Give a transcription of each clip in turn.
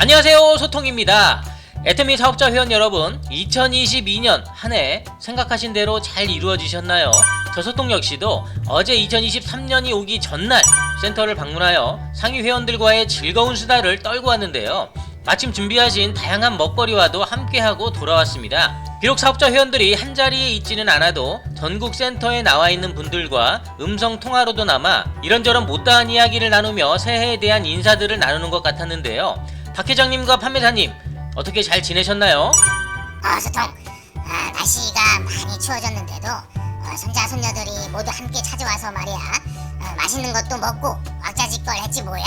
안녕하세요 소통입니다. 애터미 사업자 회원 여러분 2022년 한 해 생각하신 대로 잘 이루어지셨나요? 저 소통 역시도 어제 2023년이 오기 전날 센터를 방문하여 상위 회원들과의 즐거운 수다를 떨고 왔는데요. 마침 준비하신 다양한 먹거리와도 함께하고 돌아왔습니다. 비록 사업자 회원들이 한 자리에 있지는 않아도 전국 센터에 나와 있는 분들과 음성 통화로도 남아 이런저런 못다한 이야기를 나누며 새해에 대한 인사들을 나누는 것 같았는데요 박 회장님과 판매사님 어떻게 잘 지내셨나요? 어, 소통. 아, 날씨가 많이 추워졌는데도 어, 손자 손녀들이 모두 함께 찾아와서 말이야. 어, 맛있는 것도 먹고 왁자지껄 했지 뭐야.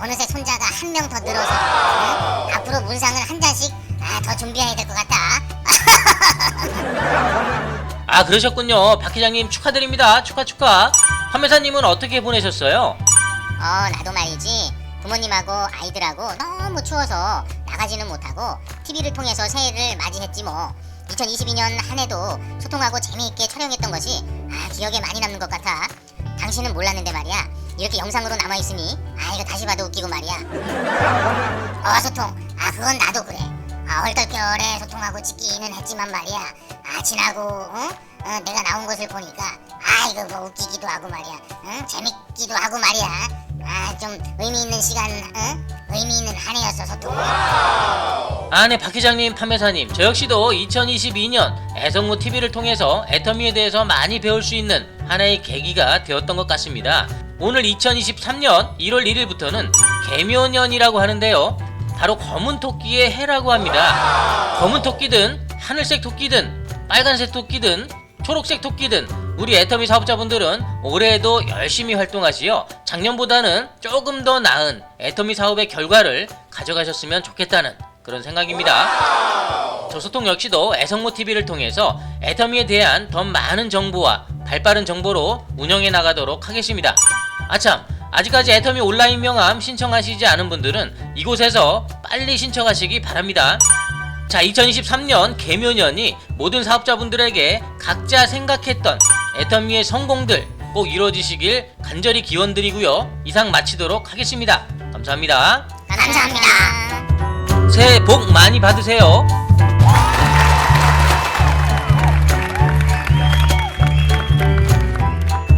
어느새 손자가 한 명 더 늘어서 어? 앞으로 문상을 한 잔씩 아, 더 준비해야 될 것 같다. 아 그러셨군요 박 회장님 축하드립니다 축하 축하 판매사님은 어떻게 보내셨어요? 어, 나도 말이지. 부모님하고 아이들하고 너무 추워서 나가지는 못하고 TV를 통해서 새해를 맞이했지 뭐. 2022년 한 해도 소통하고 재미있게 촬영했던 것이 아, 기억에 많이 남는 것 같아. 당신은 몰랐는데 말이야. 이렇게 영상으로 남아 있으니 아 이거 다시 봐도 웃기고 말이야. 어 소통. 아 그건 나도 그래. 아 얼떨결에 소통하고 찍기는 했지만 말이야. 아 지나고 어? 어, 내가 나온 것을 보니까 아 이거 뭐 웃기기도 하고 말이야. 응? 재밌기도 하고 말이야. 아 좀 의미 있는 시간, 응? 의미 있는 한 해였어 소통. 아네 박 회장님 판매사님 저 역시도 2022년 애성무 TV를 통해서 애터미에 대해서 많이 배울 수 있는 하나의 계기가 되었던 것 같습니다 오늘 2023년 1월 1일부터는 개묘년이라고 하는데요 바로 검은 토끼의 해라고 합니다 검은 토끼든 하늘색 토끼든 빨간색 토끼든 초록색 토끼든 우리 애터미 사업자분들은 올해에도 열심히 활동하시어 작년보다는 조금 더 나은 애터미 사업의 결과를 가져가셨으면 좋겠다는 그런 생각입니다. 저 소통 역시도 애성모 TV를 통해서 애터미에 대한 더 많은 정보와 발빠른 정보로 운영해 나가도록 하겠습니다. 아참 아직까지 애터미 온라인 명함 신청하시지 않은 분들은 이곳에서 빨리 신청하시기 바랍니다. 자, 2023년 개묘년이 모든 사업자분들에게 각자 생각했던 애터미의 성공들 꼭 이루어지시길 간절히 기원드리고요. 이상 마치도록 하겠습니다. 감사합니다. 감사합니다. 새해 복 많이 받으세요.